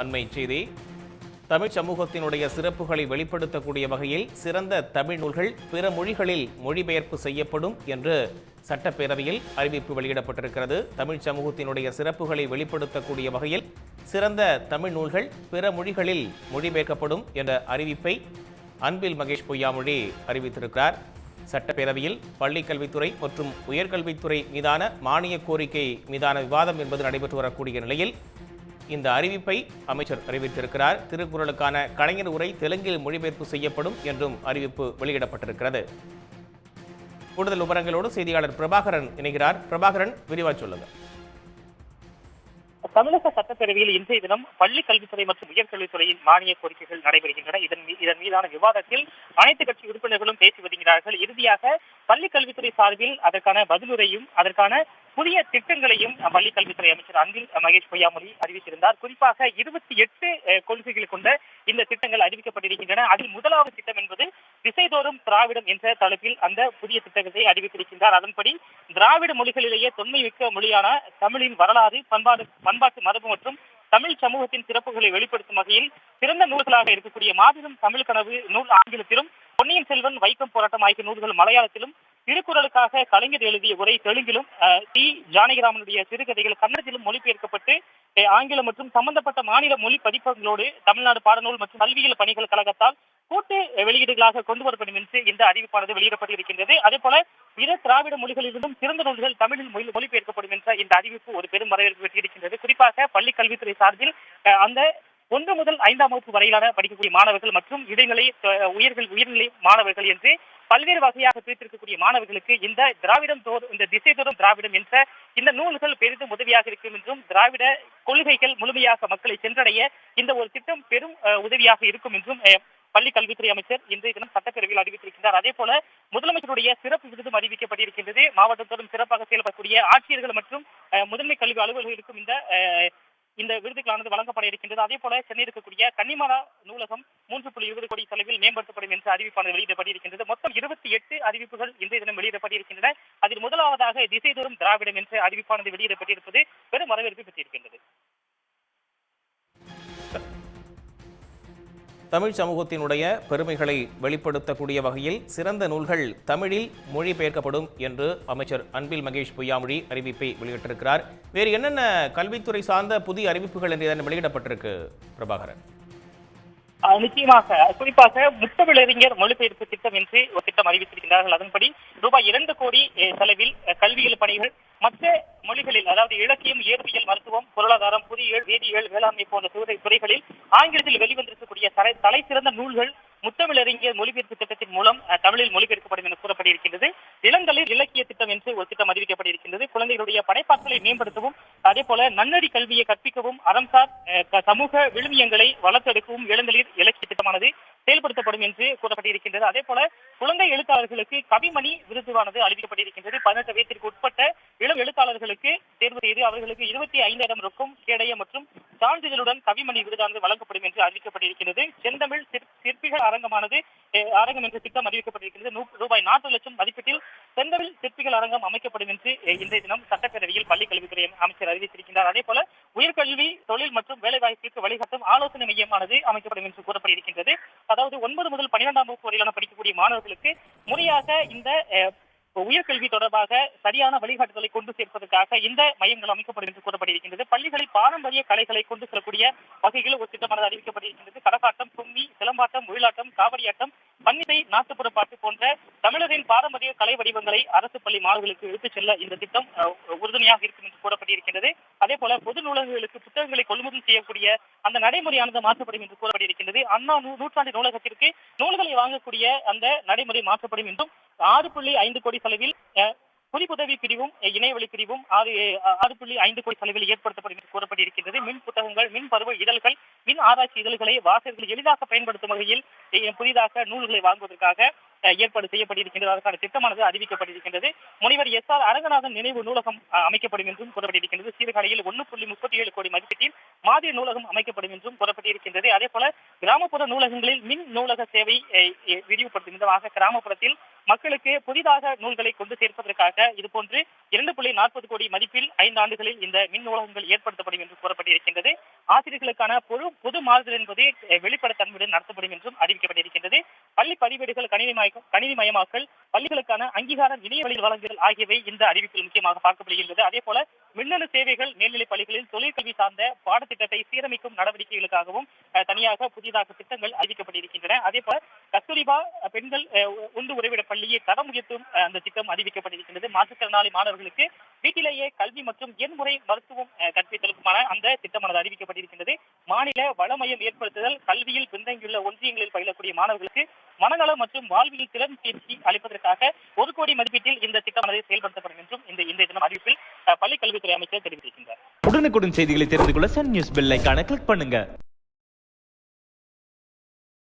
அண்மை செய்தி. தமிழ் சமூகத்தினுடைய சிறப்புகளை வெளிப்படுத்தக்கூடிய வகையில் சிறந்த தமிழ் நூல்கள் பிற மொழிகளில் மொழிபெயர்ப்பு செய்யப்படும் என்று சட்டப்பேரவையில் அறிவிப்பு வெளியிடப்பட்டிருக்கிறது. தமிழ் சமூகத்தினுடைய சிறப்புகளை வெளிப்படுத்தக்கூடிய வகையில் சிறந்த தமிழ் நூல்கள் பிற மொழிகளில் மொழிபெயர்க்கப்படும் என்ற அறிவிப்பை அன்பில் மகேஷ் பொய்யாமொழி அறிவித்திருக்கிறார். சட்டப்பேரவையில் பள்ளிக்கல்வித்துறை மற்றும் உயர்கல்வித்துறை மீதான மானிய கோரிக்கை மீதான விவாதம் என்பது நடைபெற்று வரக்கூடிய நிலையில் இந்த அறிவிப்பை அமைச்சர் அறிவித்திருக்கிறார். திருக்குறளுக்கான கலைஞர் உரை தெலுங்கில் மொழிபெயர்ப்பு செய்யப்படும் என்றும் அறிவிப்பு வெளியிடப்பட்டிருக்கிறது. கூடுதல் விவரங்களோடு செய்தியாளர் பிரபாகரன் இணைகிறார். பிரபாகரன் விரிவா சொல்லுங்க. தமிழக சட்டப்பேரவையில் இன்றைய தினம் பள்ளி கல்வித்துறை மற்றும் உயர்கல்வித்துறையின் மானிய கோரிக்கைகள் நடைபெறுகின்றன. இதன் இதன் மீதான விவாதத்தில் அனைத்து கட்சி உறுப்பினர்களும் பேசி வருகிறார்கள். இறுதியாக பள்ளி கல்வித்துறை சார்பில் அதற்கான பதிலுரையும் அதற்கான புதிய திட்டங்களையும் பள்ளி கல்வித்துறை அமைச்சர் அன்பில் மகேஷ் பொய்யாமொழி அறிவித்திருந்தார். குறிப்பாக இருபத்தி எட்டு கொள்கைகள் கொண்ட இந்த திட்டங்கள் அறிவிக்கப்பட்டிருக்கின்றன. அதில் முதலாவது திட்டம் என்பது திசைதோறும் திராவிடம் என்ற தலைப்பில் அந்த புதிய திட்டத்தை அறிவித்திருக்கின்றார். அதன்படி திராவிட மொழிகளிலேயே தொன்மை மிக்க மொழியான தமிழின் வரலாறு பண்பாடு பண்பாட்டு மரபு மற்றும் தமிழ் சமூகத்தின் சிறப்புகளை வெளிப்படுத்தும் வகையில் சிறந்த நூல்களாக இருக்கக்கூடிய மாபெரும் தமிழ் கனவு நூல் ஆங்கிலத்திலும் பொன்னியின் செல்வன் வைக்கம் போராட்டம் ஆகிய நூல்கள் மலையாளத்திலும் திருக்குறளுக்காக கலைஞர் எழுதிய உரை தெலுங்கிலும் டி ஜானகிராமனுடைய சிறுகதைகள் கன்னடத்திலும் மொழிபெயர்க்கப்பட்டு ஆங்கிலம் மற்றும் சம்பந்தப்பட்ட மாநில மொழி பதிப்பங்களோடு தமிழ்நாடு பாடநூல் மற்றும் கல்வியியல் பணிகள் கழகத்தால் கூட்டு வெளியீடுகளாக கொண்டு வரப்படும் என்று இந்த அறிவிப்பானது வெளியிடப்பட்டிருக்கின்றது. அதே போல பிற திராவிட மொழிகளிலிருந்தும் சிறந்த நூல்கள் தமிழில் மொழி மொழிபெயர்க்கப்படும் என்ற இந்த அறிவிப்பு ஒரு பெரும் வரவேற்பு பெற்றிருக்கின்றது. குறிப்பாக பள்ளி கல்வித்துறை சார்பில் அந்த ஒன்று முதல் ஐந்தாம் வகுப்பு வரையிலான படிக்கக்கூடிய மாணவர்கள் மற்றும் இடைநிலை உயர்கள் உயர்நிலை மாணவர்கள் என்று பல்வேறு வகையாக பிரித்திருக்கக்கூடிய மாணவர்களுக்கு இந்த திராவிடம் தோறும் இந்த திசை தோறும் திராவிடம் என்ற இந்த நூல்கள் பெரிதும் உதவியாக இருக்கும் என்றும் திராவிட கொள்கைகள் முழுமையாக மக்களை சென்றடைய இந்த ஒரு திட்டம் பெரும் உதவியாக இருக்கும் என்றும் அஹ், பள்ளி கல்வித்துறை அமைச்சர் இன்றைய தினம் சட்டப்பேரவையில் அறிவித்திருக்கிறார் அதே போல முதலமைச்சருடைய சிறப்பு விருதும் அறிவிக்கப்பட்டிருக்கின்றது. மாவட்டத்தோறும் சிறப்பாக செயல்படக்கூடிய ஆட்சியர்கள் மற்றும் முதன்மை கல்வி அலுவலர்களுக்கும் இந்த அஹ், இந்த விருதுகளானது வழங்கப்பட இருக்கின்றது. அதே போல சென்னை இருக்கக்கூடிய கன்னிமாரா நூலகம் மூன்று புள்ளி இருபது கோடி செலவில் மேம்படுத்தப்படும் என்ற அறிவிப்பானது வெளியிடப்பட்டிருக்கின்றது. மொத்தம் இருபத்தி எட்டு அறிவிப்புகள் இன்றைய தினம் வெளியிடப்பட்டிருக்கின்றன. அதில் முதலாவதாக திசைதோறும் திராவிடம் என்ற அறிவிப்பானது வெளியிடப்பட்டிருப்பது பெரும் வரவேற்பு பெற்றிருக்கின்றது. தமிழ் சமூகத்தினுடைய பெருமைகளை வெளிப்படுத்தக்கூடிய வகையில் சிறந்த நூல்கள் தமிழில் மொழிபெயர்க்கப்படும் என்று அமைச்சர் அன்பில் மகேஷ் பொய்யாமொழி அறிவிப்பை வெளியிட்டிருக்கிறார். வேறு என்னென்ன கல்வித்துறை சார்ந்த புதிய அறிவிப்புகள் என்று இதன் வெளியிடப்பட்டிருக்கு பிரபாகரன்? நிச்சயமாக. குறிப்பாக முத்தமிழறிஞர் மொழிபெயர்ப்பு திட்டம் என்று ஒரு திட்டம் அறிவித்திருக்கிறார்கள். அதன்படி ரூபாய் இரண்டு கோடி செலவில் கல்வியியல் பணிகள் மற்ற மொழிகளில் அதாவது இலக்கியம் இயற்பியல் மருத்துவம் பொருளாதாரம் புதிய வேதியியல் வேளாண்மை போன்ற துறை துறைகளில் ஆங்கிலத்தில் வெளிவந்திருக்கக்கூடிய தலை தலை சிறந்த நூல்கள் முத்தமிழறிஞர் மொழிபெயர்ப்பு திட்டத்தின் மூலம் தமிழில் மொழிபெயர்க்கப்படும் என கூறப்பட்டிருக்கிறது இளங்கலில் இலக்கிய திட்டம் என்று ஒரு திட்டம் அறிவிக்கப்பட்டிருக்கிறது குழந்தைகளுடைய படைப்பாற்றலை மேம்படுத்தவும் அதே போல நன்னடி கல்வியை கற்பிக்கவும் அறம்சார் அஹ், சமூக விழுமியங்களை வளர்த்தெடுக்கவும் இளங்கலில் இலக்கிய திட்டமானது செயல்படுத்தப்படும் என்று கூறப்பட்டிருக்கின்றது. அதே போல குழந்தை எழுத்தாளர்களுக்கு கவிமணி விருதுவானது அறிவிக்கப்பட்டிருக்கின்றது பதினெட்டு வயதிற்கு உட்பட்ட இளம் எழுத்தாளர்களுக்கு தேர்வு செய்து அவர்களுக்கு இருபத்தி ஐந்தாயிரம் ரொக்கம் கேடய மற்றும் சான்றிதழுடன் கவிமணி விருதானது வழங்கப்படும் என்று அறிவிக்கப்பட்டிருக்கிறது. செந்தமிழ் சிற்- சிற்பிகள் அரங்கமானது அரங்கம் என்ற திட்டம் அறிவிக்கப்பட்டிருக்கிறது. ரூபாய் நாற்பது லட்சம் மதிப்பீட்டில் செந்தமிழ் சிற்பிகள் அரங்கம் அமைக்கப்படும் என்று இன்றைய தினம் சட்டப்பேரவையில் பள்ளிக் கல்வித்துறை அமைச்சர் அறிவித்திருக்கின்றார். அதே போல உயர்கல்வி தொழில் மற்றும் வேலைவாய்ப்பிற்கு வழிகாட்டும் ஆலோசனை மையமானது அமைக்கப்படும் என்று கூறப்பட்டிருக்கின்றது. அதாவது ஒன்பது முதல் பன்னிரெண்டாம் வகுப்பு வரையிலான படிக்கக்கூடிய மாணவர்களுக்கு முறையாக இந்த உயர்கல்வி தொடர்பாக சரியான வழிகாட்டுதலை கொண்டு சேர்ப்பதற்காக இந்த மையங்கள் அமைக்கப்படும் என்று கூறப்பட்டிருக்கின்றது. பள்ளிகளில் பாரம்பரிய கலைகளை கொண்டு செல்லக்கூடிய வகையில் ஒரு திட்டமானது அறிவிக்கப்பட்டிருக்கின்றது. கரகாட்டம் கும்மி சிலம்பாட்டம் ஒயிலாட்டம் காவடியாட்டம் பன்னிசை நாட்டுப்புற பாட்டு போன்ற தமிழரின் பாரம்பரிய கலை வடிவங்களை அரசு பள்ளி மாணவர்களுக்கு எடுத்துச் செல்ல இந்த திட்டம் உறுதுணையாக இருக்கும் என்று கூறப்பட்டிருக்கின்றது. அதே போல பொது நூலகங்களுக்கு புத்தகங்களை கொள்முதல் செய்யக்கூடிய அந்த நடைமுறையானது மாற்றப்படும் என்று கூறப்பட்டிருக்கின்றது. அண்ணா நூற்றாண்டு நூலகத்திற்கு நூல்களை வாங்கக்கூடிய அந்த நடைமுறை மாற்றப்படும் என்றும் ஆறு புள்ளி ஐந்து கோடி செலவில் அஹ், பிரிவும் இணையவழி பிரிவும் ஆறு ஆறு புள்ளி ஐந்து கோடி செலவில் ஏற்படுத்தப்படும் என்று கூறப்பட்டிருக்கின்றது. மின் புத்தகங்கள் மின் பருவ இதழ்கள் மின் ஆராய்ச்சி இதழ்களை வாசகர்கள் எளிதாக பயன்படுத்தும் வகையில் புதிதாக நூல்களை வாங்குவதற்காக ஏற்பாடு செய்யப்பட்டிருக்கின்றது அதற்கான திட்டமானது அறிவிக்கப்பட்டிருக்கின்றது. முனைவர் எஸ் ஆர் அரங்கநாதன் நினைவு நூலகம் அமைக்கப்படும் என்றும் கூறப்பட்டிருக்கின்றது. சீர்காழியில் ஒன்று புள்ளி முப்பத்தி ஏழு கோடி மதிப்பீட்டில் மாதிரி நூலகம் அமைக்கப்படும் என்றும் கூறப்பட்டிருக்கின்றது. அதே போல கிராமப்புற நூலகங்களில் மின் நூலக சேவை விரிவுபடுத்தும் விதமாக கிராமப்புறத்தில் மக்களுக்கு புதிதாக நூல்களை கொண்டு சேர்ப்பதற்காக இதுபோன்று இரண்டு புள்ளி நாற்பது கோடி மதிப்பில் ஐந்து ஆண்டுகளில் இந்த மின் நூலகங்கள் ஏற்படுத்தப்படும் என்று கூறப்பட்டிருக்கின்றது. ஆசிரியர்களுக்கான பொது புது மாறுதல் என்பது வெளிப்படத்தன்மையுடன் நடத்தப்படும் என்றும் அறிவிக்கப்பட்டிருக்கின்றது. பள்ளி பதிவேடுகள் கணினி கணினிமயமாக்கல் பள்ளிகளுக்கான அங்கீகாரம் இணைய வழியில் வழங்குதல் ஆகியவை இந்த அறிவிப்பில் முக்கியமாக பார்க்கப்படுகின்றது. அதே போல மின்னணு சேவைகள் மேல்நிலைப் பள்ளிகளில் தொழிற்கல்வி சார்ந்த பாடத்திட்டத்தை சீரமைக்கும் நடவடிக்கைகளுக்காகவும் தனியாக புதிதாக திட்டங்கள் அறிவிக்கப்பட்டிருக்கின்றன. அதே போல கஸ்தூரிபா பெண்கள் உண்டு உறைவிட பள்ளியை தரம் உயர்த்தும் அந்த திட்டம் அறிவிக்கப்பட்டிருக்கின்றது. மாற்றுத்திறனாளி மாணவர்களுக்கு வீட்டிலேயே கல்வி மற்றும் எண்முறை மருத்துவம் கற்பித்தலுக்குமான அந்த திட்டமானது அறிவிக்கப்பட்டிருக்கின்றது. மாநில வளமையம் ஏற்படுத்துதல் கல்வியில் பின்தங்கியுள்ள ஒன்றியங்களில் பயிலக்கூடிய மாணவர்களுக்கு மனநலம் மற்றும் வாழ்வியல் திறன் பயிற்சி அளிப்பதற்காக ஒரு கோடி மதிப்பீட்டில் இந்த திட்டமானது செயல்படுத்தப்படும் என்றும் இந்த இந்த தினம் அறிவிப்பில் பள்ளிக்கல்வித்துறை பள்ளிக் கல்வித்துறை அமைச்சர் தெரிவித்திருக்கின்றார். உடனுக்குடன் செய்திகளை தெரிந்து கொள்ள சன் நியூஸ் பெல் கிளிக் பண்ணுங்க.